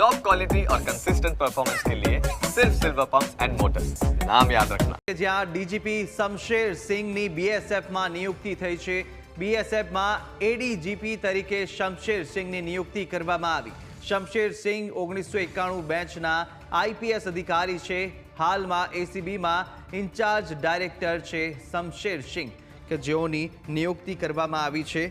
Top quality और consistent performance के लिए सिर्फ सिल्वर पंप एंड मोटर्स नाम याद रखना કે જ્યાં ડીજીપી શમશેર સિંહની બીએસએફમાં નિયુક્તિ થઈ છે બીએસએફમાં એડીજીપી તરીકે શમશેર સિંહની નિયુક્તિ કરવામાં આવી શમશેર સિંહ ઓગણીસો એકાણું બેન્ચના આઈપીએસ અધિકારી છે હાલમાં એસીબીમાં ઇન્ચાર્જ ડાયરેક્ટર છે શમશેર સિંહ કે જેઓની નિયુક્તિ કરવામાં આવી છે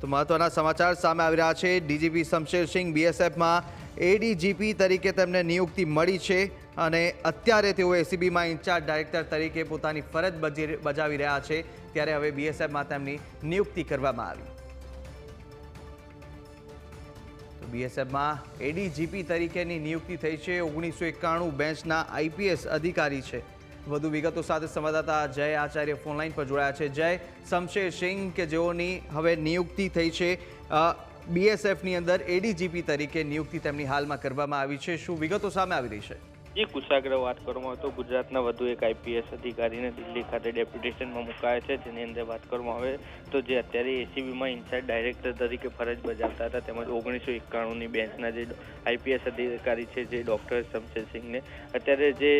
તો મહત્વના સમાચાર સામે આવી રહ્યા છે. ડીજીપી શમશેર સિંહ બીએસએફમાં એડીજીપી તરીકે તેમને નિયુક્તિ મળી છે અને અત્યારે તેઓ એસીબીમાં ઇન્ચાર્જ ડાયરેક્ટર તરીકે પોતાની ફરજ બજી- બજાવી રહ્યા છે. ત્યારે હવે બીએસએફમાં તેમની નિયુક્તિ કરવામાં આવી. બીએસએફમાં એડીજીપી તરીકેની નિયુક્તિ થઈ છે. ઓગણીસો એકાણું બેન્ચના આઈપીએસ અધિકારી છે. વધુ વિગતો સાથે સંવાદદાતા જય આચાર્ય ફોનલાઈન પર જોડાયા છે. જય, શમશેર સિંહ કે જેઓની હવે નિયુક્તિ થઈ છે બીએસએફની અંદર એડીજીપી તરીકે નિયુક્તિ તેમની હાલમાં કરવામાં આવી છે. શું વિગતો સામે આવી રહી છે? જે કુશાગ્ર વાત કરવામાં આવે તો ગુજરાતના વધુ એક આઈપીએસ અધિકારીને દિલ્હી ખાતે ડેપ્યુટેશનમાં મુકાયા છે. જેની અંદર વાત કરવામાં આવે તો જે અત્યારે એસીબીમાં ઇન્ચાર્જ ડાયરેક્ટર તરીકે ફરજ બજાવતા હતા તેમજ ઓગણીસો એકાણુંની બેન્ચના જે આઈપીએસ અધિકારી છે જે ડૉક્ટર શમશેર સિંહને. અત્યારે જે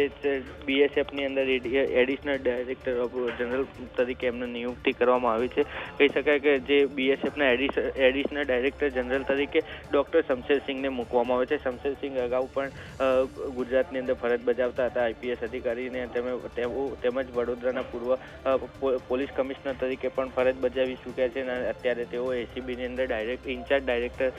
બીએસએફની અંદર એડિશનલ ડાયરેક્ટર ઓફ જનરલ તરીકે એમને નિયુક્તિ કરવામાં આવી છે. કહી શકાય કે જે બીએસએફના એડિશનલ ડાયરેક્ટર જનરલ તરીકે ડૉક્ટર શમશેર સિંહને મૂકવામાં આવે છે. શમશેર સિંહ અગાઉ પણ અ, ગુજરાતની અંદર ફરજ બજાવતા હતા આઈપીએસ અધિકારીને તેમજ વડોદરાના પૂર્વ પોલીસ કમિશનર તરીકે પણ ફરજ બજાવી ચૂક્યા છે અને અત્યારે તેઓ એસીબીની અંદર ડાયરેક્ટ, ઇન્ચાર્જ ડાયરેક્ટર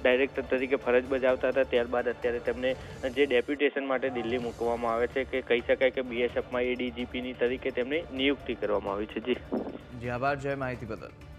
ડાયરેક્ટર તરીકે ફરજ બજાવતા હતા. ત્યારબાદ અત્યારે તેમને જે ડેપ્યુટેશન માટે દિલ્હી મૂકવામાં આવે છે કે કહી શકાય કે બીએસએફમાં એડીજીપીની તરીકે તેમની નિયુક્તિ કરવામાં આવી છે. જી. જી, આભાર. જય માહિતી બદલ.